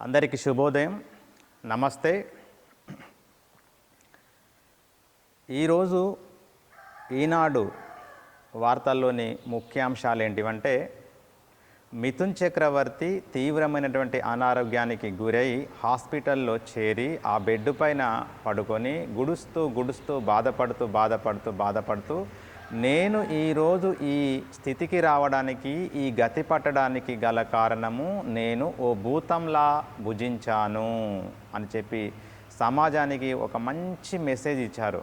అందరికీ శుభోదయం. నమస్తే. ఈరోజు ఈనాడు వార్తల్లోని ముఖ్యాంశాలు ఏంటివంటే మిథున్ చక్రవర్తి తీవ్రమైనటువంటి అనారోగ్యానికి గురై హాస్పిటల్లో చేరి ఆ బెడ్ పైన పడుకొని గుడుస్తూ గుడుస్తూ బాధపడుతూ బాధపడుతూ బాధపడుతూ నేను ఈరోజు ఈ స్థితికి రావడానికి ఈ గతి పట్టడానికి గల కారణము నేను ఓ భూతంలా భుజించాను అని చెప్పి సమాజానికి ఒక మంచి మెసేజ్ ఇచ్చారు.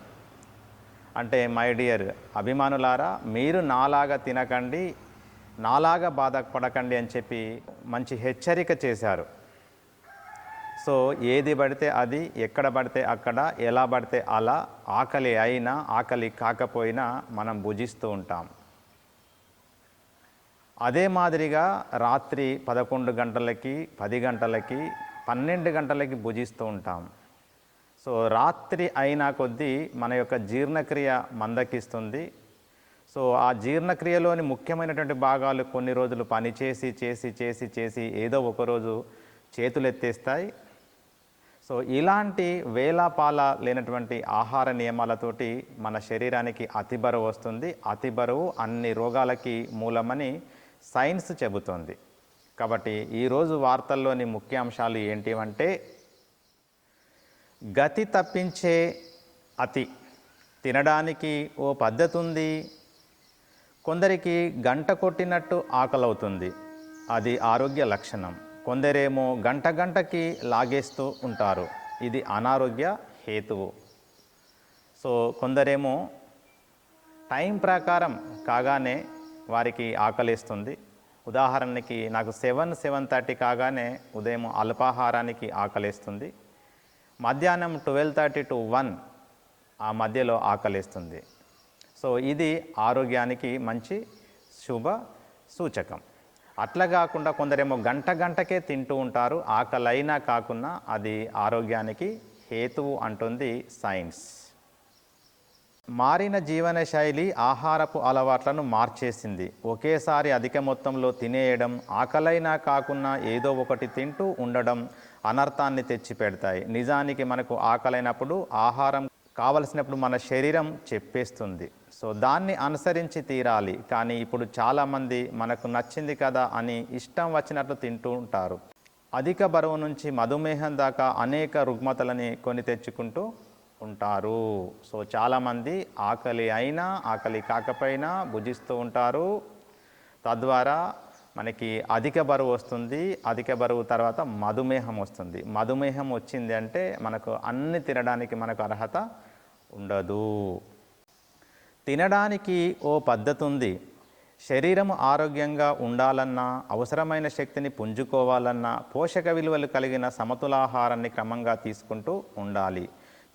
అంటే మై డియర్ అభిమానులారా మీరు నాలాగా తినకండి నాలాగా బాధపడకండి అని చెప్పి మంచి హెచ్చరిక చేశారు. సో ఏది పడితే అది ఎక్కడ పడితే అక్కడ ఎలా పడితే అలా ఆకలి అయినా ఆకలి కాకపోయినా మనం భుజిస్తూ ఉంటాం. అదే మాదిరిగా రాత్రి పదకొండు గంటలకి పది గంటలకి పన్నెండు గంటలకి భుజిస్తూ ఉంటాం. సో రాత్రి అయినా కొద్దీ మన యొక్క జీర్ణక్రియ మందకిస్తుంది. సో ఆ జీర్ణక్రియలోని ముఖ్యమైనటువంటి భాగాలు కొన్ని రోజులు పనిచేసి చేసి చేసి చేసి ఏదో ఒకరోజు చేతులు ఎత్తేస్తాయి సో ఇలాంటి వేలాపాల లేనటువంటి ఆహార నియమాలతోటి మన శరీరానికి అతి బరువు వస్తుంది. అతి బరువు అన్ని రోగాలకి మూలమని సైన్స్ చెబుతోంది. కాబట్టి ఈరోజు వార్తల్లోని ముఖ్యాంశాలు ఏంటివంటే గతి తప్పించే అతి తినడానికి ఓ పద్ధతి ఉంది కొందరికి గంట కొట్టినట్టు ఆకలవుతుంది. అది ఆరోగ్య లక్షణం. కొందరేమో గంట గంటకి లాగేస్తూ ఉంటారు. ఇది అనారోగ్య హేతువు. సో కొందరేమో టైం ప్రకారం కాగానే వారికి ఆకలిస్తుంది. ఉదాహరణకి నాకు సెవెన్ సెవెన్ థర్టీ కాగానే ఉదయం అల్పాహారానికి ఆకలిస్తుంది. మధ్యాహ్నం ట్వెల్వ్ థర్టీ టు వన్ ఆ మధ్యలో ఆకలిస్తుంది. సో ఇది ఆరోగ్యానికి మంచి శుభ సూచకం. అట్లా కాకుండా కొందరేమో గంట గంటకే తింటూ ఉంటారు. ఆకలైనా కాకున్నా అది ఆరోగ్యానికి హేతువు అంటుంది సైన్స్. మారిన జీవన శైలి ఆహారపు అలవాట్లను మార్చేసింది. ఒకేసారి అధిక మొత్తంలో తినేయడం ఆకలైనా కాకున్నా ఏదో ఒకటి తింటూ ఉండడం అనర్థాన్ని తెచ్చిపెడతాయి. నిజానికి మనకు ఆకలైనప్పుడు ఆహారం కావలసినప్పుడు మన శరీరం చెప్పేస్తుంది. సో దాన్ని అనుసరించి తీరాలి. కానీ ఇప్పుడు చాలామంది మనకు నచ్చింది కదా అని ఇష్టం వచ్చినట్లు తింటూ ఉంటారు. అధిక బరువు నుంచి మధుమేహం దాకా అనేక రుగ్మతలని కొని తెచ్చుకుంటూ ఉంటారు. సో చాలామంది ఆకలి అయినా ఆకలి కాకపోయినా భుజిస్తూ ఉంటారు. తద్వారా మనకి అధిక బరువు వస్తుంది. అధిక బరువు తర్వాత మధుమేహం వస్తుంది. మధుమేహం వచ్చింది అంటే మనకు అన్ని తినడానికి మనకు అర్హత ఉండదు. తినడానికి ఓ పద్ధతి ఉంది శరీరం ఆరోగ్యంగా ఉండాలన్నా అవసరమైన శక్తిని పుంజుకోవాలన్నా పోషక విలువలు కలిగిన సమతులాహారాన్ని క్రమంగా తీసుకుంటూ ఉండాలి.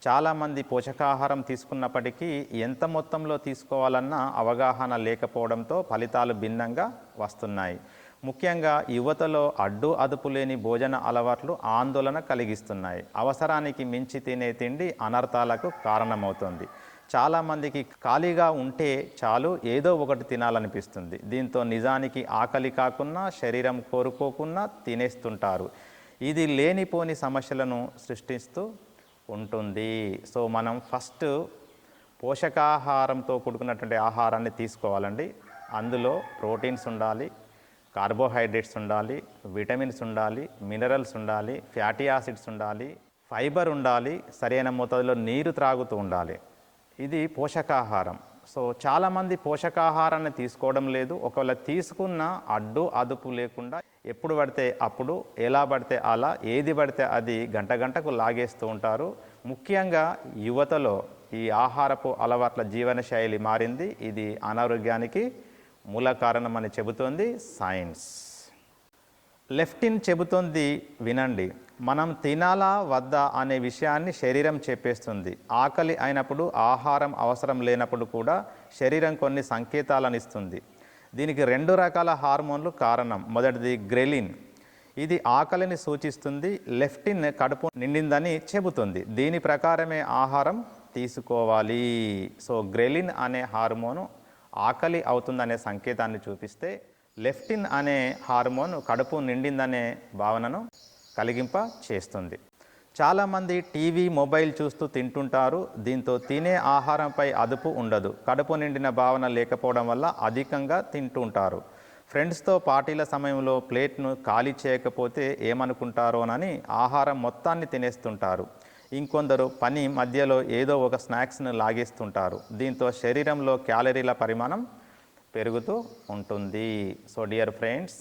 చాలామంది పోషకాహారం తీసుకున్నప్పటికీ ఎంత మొత్తంలో తీసుకోవాలన్నా అవగాహన లేకపోవడంతో ఫలితాలు భిన్నంగా వస్తున్నాయి. ముఖ్యంగా యువతలో అడ్డు అదుపు లేని భోజన అలవాట్లు ఆందోళన కలిగిస్తున్నాయి. అవసరానికి మించి తినే తిండి అనర్థాలకు కారణమవుతుంది. చాలామందికి ఖాళీగా ఉంటే చాలు ఏదో ఒకటి తినాలనిపిస్తుంది. దీంతో నిజానికి ఆకలి కాకున్నా శరీరం కోరుకోకున్నా తినేస్తుంటారు. ఇది లేనిపోని సమస్యలను సృష్టిస్తూ ఉంటుంది. సో మనం ఫస్ట్ పోషకాహారంతో కూడుకున్నటువంటి ఆహారాన్ని తీసుకోవాలండి. అందులో ప్రోటీన్స్ ఉండాలి కార్బోహైడ్రేట్స్ ఉండాలి విటమిన్స్ ఉండాలి మినరల్స్ ఉండాలి ఫ్యాటీ యాసిడ్స్ ఉండాలి ఫైబర్ ఉండాలి సరైన మోతాదులో నీరు త్రాగుతూ ఉండాలి. ఇది పోషకాహారం. సో చాలామంది పోషకాహారాన్ని తీసుకోవడం లేదు. ఒకవేళ తీసుకున్న అడ్డు అదుపు లేకుండా ఎప్పుడు పడితే అప్పుడు ఎలా పడితే అలా ఏది పడితే అది గంట గంటకు లాగేస్తూ ఉంటారు. ముఖ్యంగా యువతలో ఈ ఆహారపు అలవాట్ల జీవన శైలి మారింది. ఇది అనారోగ్యానికి మూల కారణం అని చెబుతోంది సైన్స్. లెఫ్టిన్ చెబుతోంది వినండి మనం తినాలా వద్దా అనే విషయాన్ని శరీరం చెప్పేస్తుంది. ఆకలి అయినప్పుడు ఆహారం అవసరం లేనప్పుడు కూడా శరీరం కొన్ని సంకేతాలను ఇస్తుంది దీనికి రెండు రకాల హార్మోన్లు కారణం. మొదటిది గ్రెలిన్. ఇది ఆకలిని సూచిస్తుంది లెఫ్టిన్ కడుపు నిండిందని చెబుతుంది. దీని ప్రకారమే ఆహారం తీసుకోవాలి. సో గ్రెలిన్ అనే హార్మోను ఆకలి అవుతుందనే సంకేతాన్ని చూపిస్తే లెఫ్టిన్ అనే హార్మోన్ కడుపు నిండిందనే భావనను కలిగింప చేస్తుంది. చాలామంది టీవీ మొబైల్ చూస్తూ తింటుంటారు. దీంతో తినే ఆహారంపై అదుపు ఉండదు. కడుపు నిండిన భావన లేకపోవడం వల్ల అధికంగా తింటుంటారు. ఫ్రెండ్స్తో పార్టీల సమయంలో ప్లేట్ను ఖాళీ చేయకపోతే ఏమనుకుంటారోనని ఆహారం మొత్తాన్ని తినేస్తుంటారు. ఇంకొందరు పని మధ్యలో ఏదో ఒక స్నాక్స్ను లాగేస్తుంటారు. దీంతో శరీరంలో క్యాలరీల పరిమాణం పెరుగుతూ ఉంటుంది. సో డియర్ ఫ్రెండ్స్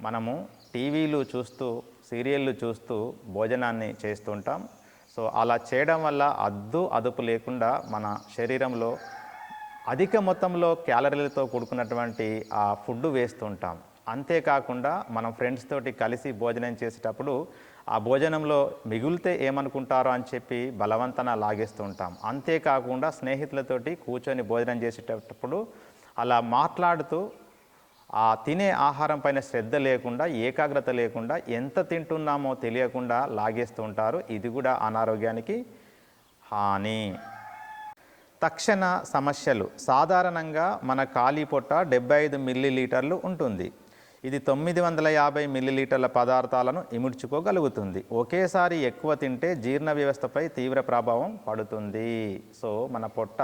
మనము టీవీలు చూస్తూ సీరియళ్ళు చూస్తూ భోజనాన్ని చేస్తుంటాం. సో అలా చేయడం వల్ల అద్దు అదుపు లేకుండా మన శరీరంలో అధిక మొత్తంలో క్యాలరీలతో కూడుకున్నటువంటి ఆ ఫుడ్ వేస్తుంటాం. అంతేకాకుండా మనం ఫ్రెండ్స్ తోటి కలిసి భోజనం చేసేటప్పుడు ఆ భోజనంలో మిగిలితే ఏమనుకుంటారో అని చెప్పి బలవంతన లాగేస్తూ ఉంటాం. అంతేకాకుండా స్నేహితులతోటి కూర్చొని భోజనం చేసేటప్పుడు అలా మాట్లాడుతూ ఆ తినే ఆహారం పైన శ్రద్ధ లేకుండా ఏకాగ్రత లేకుండా ఎంత తింటున్నామో తెలియకుండా లాగేస్తూ ఉంటారు. ఇది కూడా అనారోగ్యానికి హాని. తక్షణ సమస్యలు. సాధారణంగా మన ఖాళీ పొట్ట డెబ్బై ఐదు మిల్లీలీటర్లు ఉంటుంది. ఇది తొమ్మిది వందల యాభై మిల్లీలీటర్ల పదార్థాలను ఇముడ్చుకోగలుగుతుంది. ఒకేసారి ఎక్కువ తింటే జీర్ణ వ్యవస్థపై తీవ్ర ప్రభావం పడుతుంది. సో మన పొట్ట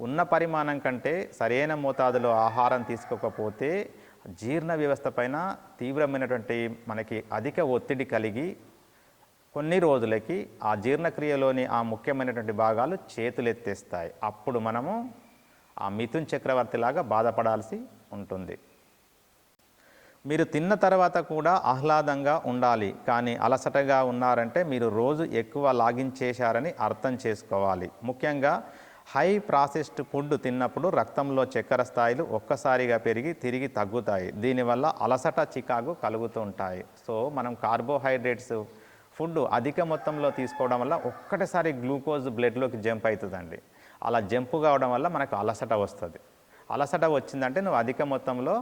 ఉన్న పరిమాణం కంటే సరైన మోతాదులో ఆహారం తీసుకోకపోతే జీర్ణ వ్యవస్థ పైన తీవ్రమైనటువంటి మనకి అధిక ఒత్తిడి కలిగి కొన్ని రోజులకి ఆ జీర్ణక్రియలోని ఆ ముఖ్యమైనటువంటి భాగాలు చేతులెత్తేస్తాయి. అప్పుడు మనము ఆ మిథున్ చక్రవర్తిలాగా బాధపడాల్సి ఉంటుంది. మీరు తిన్న తర్వాత కూడా ఆహ్లాదంగా ఉండాలి. కానీ అలసటగా ఉన్నారంటే మీరు రోజు ఎక్కువ లాగించేశారని అర్థం చేసుకోవాలి. ముఖ్యంగా హై ప్రాసెస్డ్ ఫుడ్ తిన్నప్పుడు రక్తంలో చక్కెర స్థాయిలు ఒక్కసారిగా పెరిగి తిరిగి తగ్గుతాయి. దీనివల్ల అలసట చికాకు కలుగుతూ ఉంటాయి. సో మనం కార్బోహైడ్రేట్స్ ఫుడ్ అధిక మొత్తంలో తీసుకోవడం వల్ల ఒక్కటిసారి గ్లూకోజ్ బ్లడ్లోకి జంప్ అవుతుందండి. అలా జంప్ కావడం వల్ల మనకు అలసట వస్తుంది. అలసట వచ్చిందంటే నువ్వు అధిక మొత్తంలో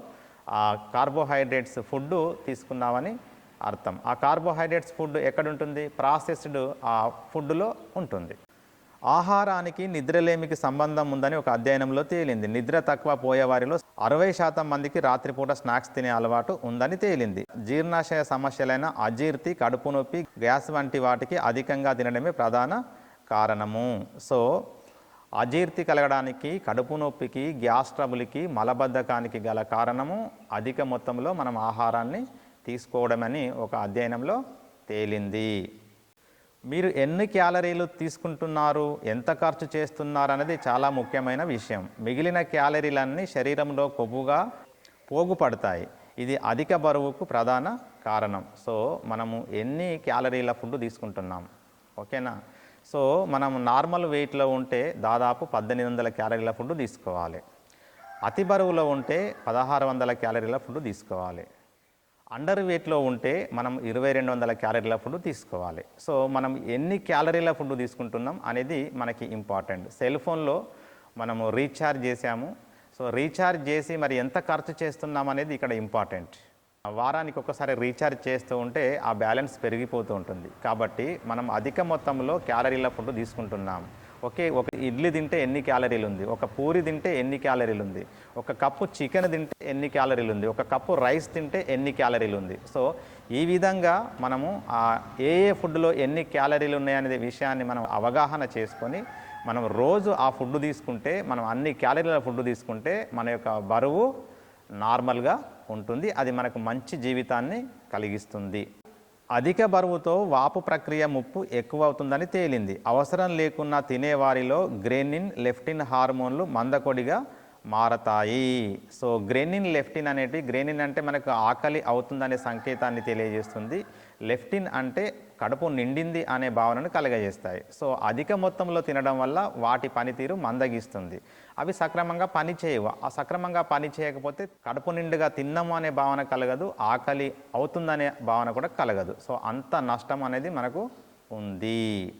ఆ కార్బోహైడ్రేట్స్ ఫుడ్ తీసుకున్నామని అర్థం. ఆ కార్బోహైడ్రేట్స్ ఫుడ్ ఎక్కడుంటుంది? ప్రాసెస్డ్ ఆ ఫుడ్లో ఉంటుంది. ఆహారానికి నిద్రలేమికి సంబంధం ఉందని ఒక అధ్యయనంలో తేలింది. నిద్ర తక్కువ పోయే వారిలో అరవై శాతం మందికి రాత్రిపూట స్నాక్స్ తినే అలవాటు ఉందని తేలింది. జీర్ణాశయ సమస్యలైన అజీర్తి కడుపు నొప్పి గ్యాస్ వంటి వాటికి అధికంగా తినడమే ప్రధాన కారణము. సో అజీర్తి కలగడానికి కడుపు నొప్పికి గ్యాస్ ట్రబుల్కి మలబద్ధకానికి గల కారణము అధిక మొత్తంలో మనం ఆహారాన్ని తీసుకోవడమని ఒక అధ్యయనంలో తేలింది. మీరు ఎన్ని క్యాలరీలు తీసుకుంటున్నారు ఎంత ఖర్చు చేస్తున్నారు అనేది చాలా ముఖ్యమైన విషయం. మిగిలిన క్యాలరీలన్నీ శరీరంలో కొవ్వుగా పోగుపడతాయి. ఇది అధిక బరువుకు ప్రధాన కారణం. సో మనము ఎన్ని క్యాలరీల ఫుడ్ తీసుకుంటున్నాం? ఓకేనా? సో మనం నార్మల్ వెయిట్లో ఉంటే దాదాపు పద్దెనిమిది వందల క్యాలరీల ఫుడ్ తీసుకోవాలి. అతి బరువులో ఉంటే పదహారు వందల క్యాలరీల ఫుడ్ తీసుకోవాలి. అండర్ వెయిట్లో ఉంటే మనం ఇరవై రెండు వందల క్యాలరీల ఫుడ్ తీసుకోవాలి. సో మనం ఎన్ని క్యాలరీల ఫుడ్ తీసుకుంటున్నాం అనేది మనకి ఇంపార్టెంట్. సెల్ ఫోన్లో మనము రీఛార్జ్ చేసాము సో రీఛార్జ్ చేసి మరి ఎంత ఖర్చు చేస్తున్నాం అనేది ఇక్కడ ఇంపార్టెంట్. వారానికి ఒకసారి రీఛార్జ్ చేస్తూ ఉంటే ఆ బ్యాలెన్స్ పెరిగిపోతూ ఉంటుంది. కాబట్టి మనం అధిక మొత్తంలో క్యాలరీల ఫుడ్ తీసుకుంటున్నాం. ఓకే ఒక ఇడ్లీ తింటే ఎన్ని క్యాలరీలు ఉంది? ఒక పూరి తింటే ఎన్ని క్యాలరీలు ఉంది? ఒక కప్పు చికెన్ తింటే ఎన్ని క్యాలరీలు ఉంది? ఒక కప్పు రైస్ తింటే ఎన్ని క్యాలరీలు ఉంది? సో ఈ విధంగా మనము ఆ ఏ ఏ ఫుడ్లో ఎన్ని క్యాలరీలు ఉన్నాయనే విషయాన్ని మనం అవగాహన చేసుకొని మనం రోజు ఆ ఫుడ్ తీసుకుంటే మనం అన్ని క్యాలరీల ఫుడ్ తీసుకుంటే మన యొక్క బరువు నార్మల్గా ఉంటుంది. అది మనకు మంచి జీవితాన్ని కలిగిస్తుంది. అధిక బరువుతో వాపు ప్రక్రియ ముప్పు ఎక్కువ అవుతుందని తేలింది. అవసరం లేకున్నా తినేవారిలో గ్రెనిన్ లెఫ్టిన్ హార్మోన్లు మందకొడిగా మారతాయి. సో గ్రెనిన్ లెఫ్టిన్ అనేటి గ్రెనిన్ అంటే మనకు ఆకలి అవుతుందనే సంకేతాన్ని తెలియజేస్తుంది. లెఫ్టిన్ అంటే కడుపు నిండింది అనే భావనను కలగజేస్తాయి. సో అధిక మొత్తంలో తినడం వల్ల వాటి పనితీరు మందగిస్తుంది. అవి సక్రమంగా పని చేయవు. ఆ సక్రమంగా పని చేయకపోతే కడుపు నిండుగా తిన్నాము అనే భావన కలగదు. ఆకలి అవుతుందనే భావన కూడా కలగదు. సో అంత నష్టం అనేది మనకు ఉంది.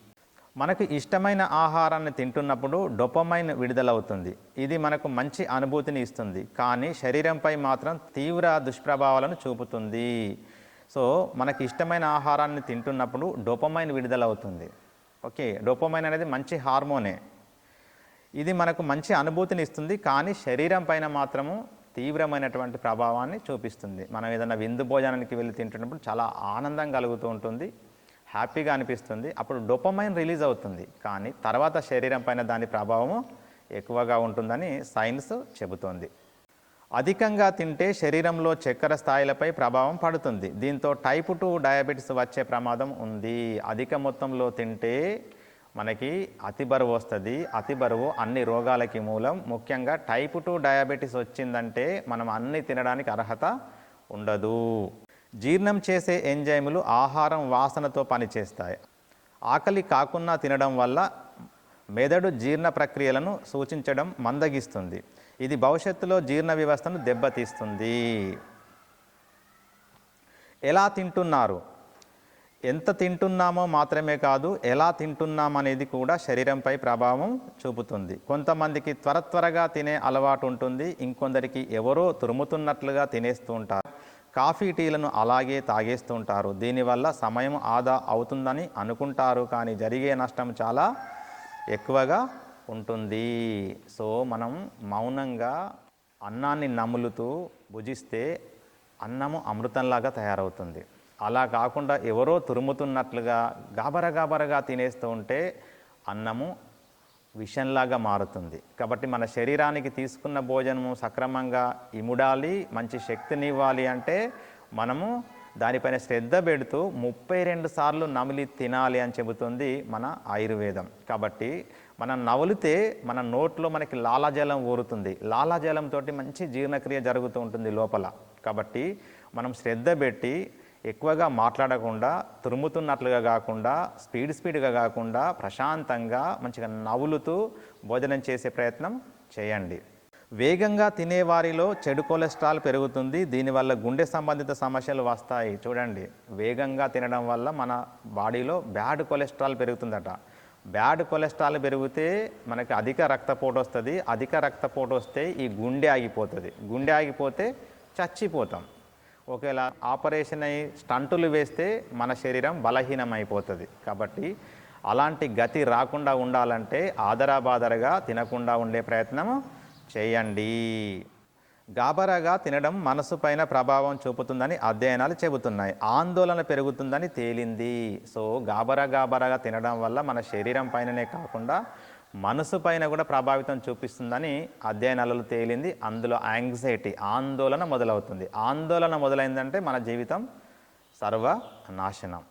మనకు ఇష్టమైన ఆహారాన్ని తింటున్నప్పుడు డొపమైన్ విడుదలవుతుంది. ఇది మనకు మంచి అనుభూతిని ఇస్తుంది. కానీ శరీరంపై మాత్రం తీవ్ర దుష్ప్రభావాలను చూపుతుంది. సో మనకి ఇష్టమైన ఆహారాన్ని తింటున్నప్పుడు డోపమైన్ విడుదల అవుతుంది. ఓకే డోపమైన్ అనేది మంచి హార్మోనే. ఇది మనకు మంచి అనుభూతిని ఇస్తుంది కానీ శరీరం పైన మాత్రము తీవ్రమైనటువంటి ప్రభావాన్ని చూపిస్తుంది. మనం ఏదైనా విందు భోజనానికి వెళ్ళి తింటున్నప్పుడు చాలా ఆనందం కలుగుతూ ఉంటుంది హ్యాపీగా అనిపిస్తుంది అప్పుడు డొపమైన్ రిలీజ్ అవుతుంది. కానీ తర్వాత శరీరం పైన దాని ప్రభావము ఎక్కువగా ఉంటుందని సైన్స్ చెబుతోంది. అధికంగా తింటే శరీరంలో చక్కెర స్థాయిలపై ప్రభావం పడుతుంది. దీంతో టైప్ టూ డయాబెటీస్ వచ్చే ప్రమాదం ఉంది. అధిక మొత్తంలో తింటే మనకి అతి బరువు వస్తుంది. అతి బరువు అన్ని రోగాలకి మూలం. ముఖ్యంగా టైప్ టూ డయాబెటీస్ వచ్చిందంటే మనం అన్ని తినడానికి అర్హత ఉండదు. జీర్ణం చేసే ఎంజైములు ఆహారం వాసనతో పనిచేస్తాయి. ఆకలి కాకున్నా తినడం వల్ల మెదడు జీర్ణ ప్రక్రియలను సూచించడం మందగిస్తుంది. ఇది భవిష్యత్తులో జీర్ణ వ్యవస్థను దెబ్బతీస్తుంది. ఎలా తింటున్నారు? ఎంత తింటున్నామో మాత్రమే కాదు ఎలా తింటున్నాం అనేది కూడా శరీరంపై ప్రభావం చూపుతుంది. కొంతమందికి త్వర త్వరగా తినే అలవాటు ఉంటుంది ఇంకొందరికి ఎవరో తురుముతున్నట్లుగా తినేస్తూ ఉంటారు. కాఫీ టీలను అలాగే తాగేస్తూ ఉంటారు. దీనివల్ల సమయం ఆదా అవుతుందని అనుకుంటారు కానీ జరిగే నష్టం చాలా ఎక్కువగా ఉంటుంది. సో మనం మౌనంగా అన్నాన్ని నములుతూ భుజిస్తే అన్నము అమృతంలాగా తయారవుతుంది. అలా కాకుండా ఎవరో తురుముతున్నట్లుగా గాబర గాబరగా తినేస్తూ ఉంటే అన్నము విషంలాగా మారుతుంది. కాబట్టి మన శరీరానికి తీసుకున్న భోజనము సక్రమంగా ఇముడాలి మంచి శక్తిని ఇవ్వాలి అంటే మనము దానిపైన శ్రద్ధ పెడుతూ ముప్పై రెండు సార్లు నమిలి తినాలి అని చెబుతుంది మన ఆయుర్వేదం. కాబట్టి మనం నవలితే మన నోట్లో మనకి లాలాజలం ఊరుతుంది. లాలాజలంతో మంచి జీర్ణక్రియ జరుగుతూ ఉంటుంది లోపల. కాబట్టి మనం శ్రద్ధ పెట్టి ఎక్కువగా మాట్లాడకుండా తురుముతున్నట్లుగా కాకుండా స్పీడ్ స్పీడ్గా కాకుండా ప్రశాంతంగా మంచిగా నవ్వులుతూ భోజనం చేసే ప్రయత్నం చేయండి. వేగంగా తినేవారిలో చెడు కొలెస్ట్రాల్ పెరుగుతుంది. దీనివల్ల గుండె సంబంధిత సమస్యలు వస్తాయి. చూడండి వేగంగా తినడం వల్ల మన బాడీలో బ్యాడ్ కొలెస్ట్రాల్ పెరుగుతుందట. బ్యాడ్ కొలెస్ట్రాల్ పెరిగితే మనకి అధిక రక్తపోటు వస్తుంది. అధిక రక్తపోటు వస్తే ఈ గుండె ఆగిపోతుంది. గుండె ఆగిపోతే చచ్చిపోతాం. ఒకవేళ ఆపరేషన్ అయి స్టంటులు వేస్తే మన శరీరం బలహీనం అయిపోతుంది కాబట్టి అలాంటి గతి రాకుండా ఉండాలంటే ఆదరాబాదరగా తినకుండా ఉండే ప్రయత్నం చేయండి. గాబరాగా తినడం మనసు పైన ప్రభావం చూపుతుందని అధ్యయనాలు చెబుతున్నాయి. ఆందోళన పెరుగుతుందని తేలింది. సో గాబరా గాబరాగా తినడం వల్ల మన శరీరం పైననే కాకుండా మనసు పైన కూడా ప్రభావితం చూపిస్తుందని అధ్యయనాలలో తేలింది. అందులో యాంగ్జైటీ ఆందోళన మొదలవుతుంది. ఆందోళన మొదలైందంటే మన జీవితం సర్వ నాశనం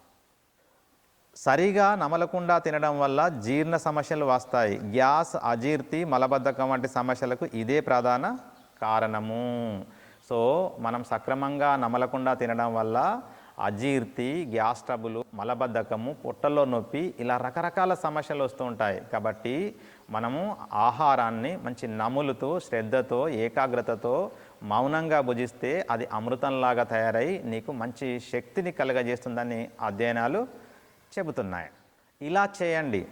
సరిగా నమలకుండా తినడం వల్ల జీర్ణ సమస్యలు వస్తాయి. గ్యాస్ అజీర్తి మలబద్ధకం వంటి సమస్యలకు ఇదే ప్రధాన కారణము. సో మనం సక్రమంగా నమలకుండా తినడం వల్ల అజీర్తి గ్యాస్ ట్రబులు మలబద్ధకము పొట్టలో నొప్పి ఇలా రకరకాల సమస్యలు వస్తూ ఉంటాయి. కాబట్టి మనము ఆహారాన్ని మంచి నములుతో శ్రద్ధతో ఏకాగ్రతతో మౌనంగా భుజిస్తే అది అమృతంలాగా తయారై నీకు మంచి శక్తిని కలగజేస్తుందని అధ్యయనాలు చెబుతున్నాయి. ఇలా చేయండి.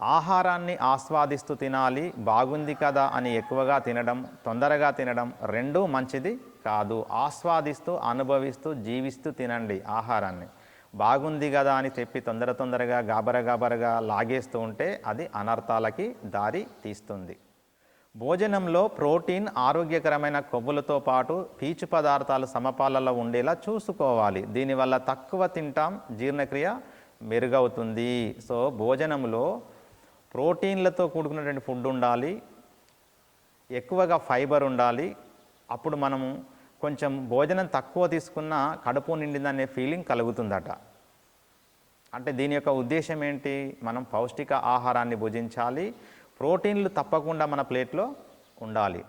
ఆహారాన్ని ఆస్వాదిస్తూ తినాలి. బాగుంది కదా అని ఎక్కువగా తినడం తొందరగా తినడం రెండూ మంచిది కాదు. ఆస్వాదిస్తూ అనుభవిస్తూ జీవిస్తూ తినండి ఆహారాన్ని. బాగుంది కదా అని చెప్పి తొందర తొందరగా గాబర గాబరగా లాగేస్తూ ఉంటే అది అనర్థాలకి దారి తీస్తుంది. భోజనంలో ప్రోటీన్ ఆరోగ్యకరమైన కొవ్వులతో పాటు పీచు పదార్థాలు సమపాలలో ఉండేలా చూసుకోవాలి. దీనివల్ల తక్కువ తింటాం జీర్ణక్రియ మెరుగవుతుంది. సో భోజనంలో ప్రోటీన్లతో కూడుకున్నటువంటి ఫుడ్ ఉండాలి. ఎక్కువగా ఫైబర్ ఉండాలి. అప్పుడు మనము కొంచెం భోజనం తక్కువ తీసుకున్న కడుపు నిండిందనే ఫీలింగ్ కలుగుతుందట. అంటే దీని యొక్క ఉద్దేశం ఏంటి? మనం పౌష్టిక ఆహారాన్ని భుజించాలి. ప్రోటీన్లు తప్పకుండా మన ప్లేట్లో ఉండాలి.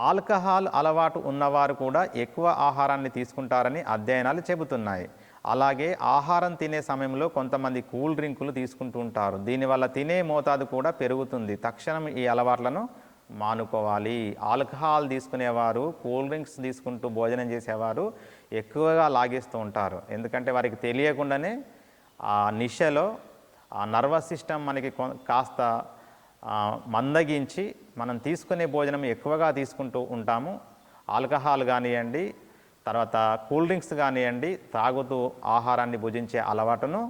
ఆల్కహాల్ అలవాటు ఉన్నవారు కూడా ఎక్కువ ఆహారాన్ని తీసుకుంటారని అధ్యయనాలు చెబుతున్నాయి. అలాగే ఆహారం తినే సమయంలో కొంతమంది కూల్ డ్రింకులు తీసుకుంటూ ఉంటారు. దీనివల్ల తినే మోతాదు కూడా పెరుగుతుంది. తక్షణం ఈ అలవాట్లను మానుకోవాలి. ఆల్కహాల్ తీసుకునేవారు కూల్ డ్రింక్స్ తీసుకుంటూ భోజనం చేసేవారు ఎక్కువగా లాగేస్తూ ఉంటారు. ఎందుకంటే వారికి తెలియకుండానే ఆ నిశలో ఆ నర్వస్ సిస్టమ్ మనకి కాస్త మందగించి మనం తీసుకునే భోజనం ఎక్కువగా తీసుకుంటూ ఉంటాము. ఆల్కహాల్ కానివ్వండి తర్వాత కూల్ డ్రింక్స్ కానివ్వండి తాగుతూ ఆహారాన్ని భుజించే అలవాటును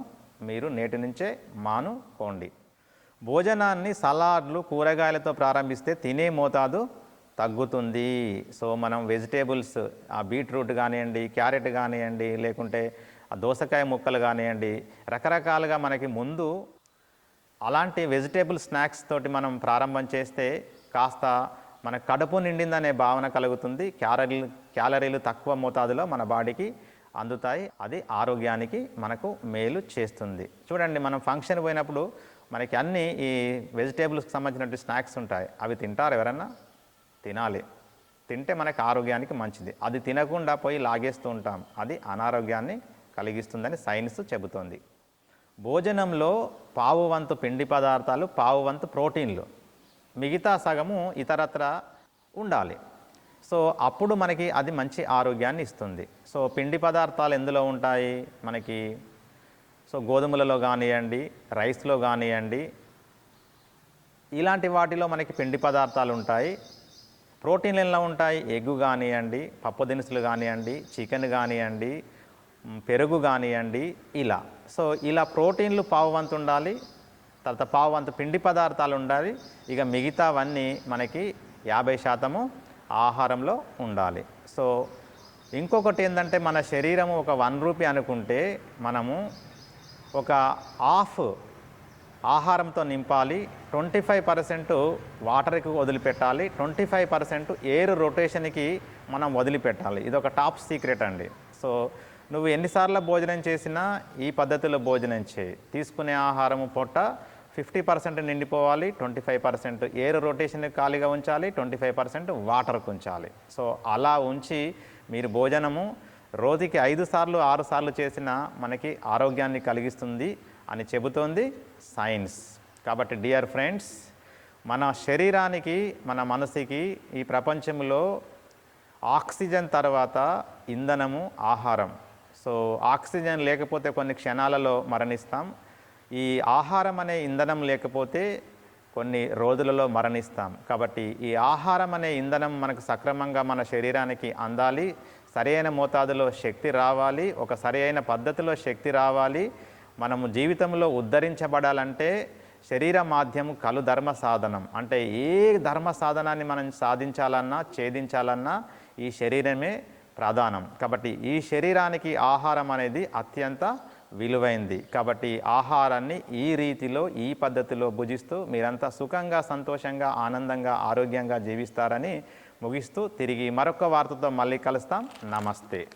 మీరు నేటి నుంచే మానుకోండి. భోజనాన్ని సలాడ్లు కూరగాయలతో ప్రారంభిస్తే తినే మోతాదు తగ్గుతుంది. సో మనం వెజిటేబుల్స్ ఆ బీట్రూట్ కానివ్వండి క్యారెట్ కానివ్వండి లేకుంటే ఆ దోసకాయ ముక్కలు కానివ్వండి రకరకాలుగా మనకి ముందు అలాంటి వెజిటేబుల్ స్నాక్స్ తోటి మనం ప్రారంభం చేస్తే కాస్త మన కడుపు నిండిందనే భావన కలుగుతుంది. క్యాలరీలు క్యాలరీలు తక్కువ మోతాదులో మన బాడీకి అందుతాయి. అది ఆరోగ్యానికి మనకు మేలు చేస్తుంది. చూడండి మనం ఫంక్షన్ పోయినప్పుడు మనకి అన్ని ఈ వెజిటేబుల్స్కి సంబంధించినటువంటి స్నాక్స్ ఉంటాయి. అవి తింటారు ఎవరన్నా? తినాలి. తింటే మనకి ఆరోగ్యానికి మంచిది. అది తినకుండా పోయి లాగేస్తూ ఉంటాం. అది అనారోగ్యాన్ని కలిగిస్తుందని సైన్స్ చెబుతోంది. భోజనంలో పావు వంతు పిండి పదార్థాలు పావు వంతు ప్రోటీన్లు. మిగతా సగము ఇతరత్ర ఉండాలి. సో అప్పుడు మనకి అది మంచి ఆరోగ్యాన్ని ఇస్తుంది. సో పిండి పదార్థాలు ఎందులో ఉంటాయి? మనకి సో గోధుమలలో కానివ్వండి రైస్లో కానివ్వండి ఇలాంటి వాటిలో మనకి పిండి పదార్థాలు ఉంటాయి. ప్రోటీన్లు ఎలా ఉంటాయి? ఎగ్గు కానివ్వండి పప్పు దినుసులు కానివ్వండి చికెన్ కానివ్వండి పెరుగు కానివ్వండి ఇలా. సో ఇలా ప్రోటీన్లు పావు వంతు ఉండాలి తర్వాత పావు వంతు పిండి పదార్థాలు ఉండాలి. ఇక మిగతావన్నీ మనకి యాభై శాతము ఆహారంలో ఉండాలి. సో ఇంకొకటి ఏంటంటే మన శరీరము ఒక వన్ రూపీ అనుకుంటే మనము ఒక హాఫ్ ఆహారంతో నింపాలి. ట్వంటీ ఫైవ్ పర్సెంట్ వాటర్కి వదిలిపెట్టాలి. ట్వంటీ ఫైవ్ పర్సెంట్ ఎయిర్ రొటేషన్కి మనం వదిలిపెట్టాలి. ఇది ఒక టాప్ సీక్రెట్ అండి. సో నువ్వు ఎన్నిసార్లు భోజనం చేసినా ఈ పద్ధతిలో భోజనం చేయి. తీసుకునే ఆహారము పొట్ట fifty percent నిండిపోవాలి twenty five percent air rotation ఖాళీగా ఉంచాలి ట్వంటీ ఫైవ్ పర్సెంట్ వాటర్కి ఉంచాలి సో అలా ఉంచి మీరు భోజనము రోజుకి ఐదు సార్లు ఆరు సార్లు చేసినా మనకి ఆరోగ్యాన్ని కలిగిస్తుంది అని చెబుతోంది సైన్స్. కాబట్టి డియర్ ఫ్రెండ్స్ మన శరీరానికి మన మనసుకి ఈ ప్రపంచంలో ఆక్సిజన్ తర్వాత ఇంధనము ఆహారం. సో ఆక్సిజన్ లేకపోతే కొన్ని క్షణాలలో మరణిస్తాం. ఈ ఆహారం అనే ఇంధనం లేకపోతే కొన్ని రోజులలో మరణిస్తాం. కాబట్టి ఈ ఆహారం అనే ఇంధనం మనకు సక్రమంగా మన శరీరానికి అందాలి సరైన మోతాదులో శక్తి రావాలి ఒక సరైన పద్ధతిలో శక్తి రావాలి మనము జీవితంలో ఉద్ధరించబడాలంటే శరీర మాధ్యము కలు ధర్మ సాధనం. అంటే ఏ ధర్మ సాధనాన్ని మనం సాధించాలన్నా ఛేదించాలన్నా ఈ శరీరమే ప్రధానం. కాబట్టి ఈ శరీరానికి ఆహారం అనేది అత్యంత విలువైంది. కాబట్టి ఆహారాన్ని ఈ రీతిలో ఈ పద్ధతిలో భుజిస్తూ మీరంతా సుఖంగా సంతోషంగా ఆనందంగా ఆరోగ్యంగా జీవిస్తారని ముగిస్తూ తిరిగి మరొక వార్తతో మళ్ళీ కలుస్తాం. నమస్తే.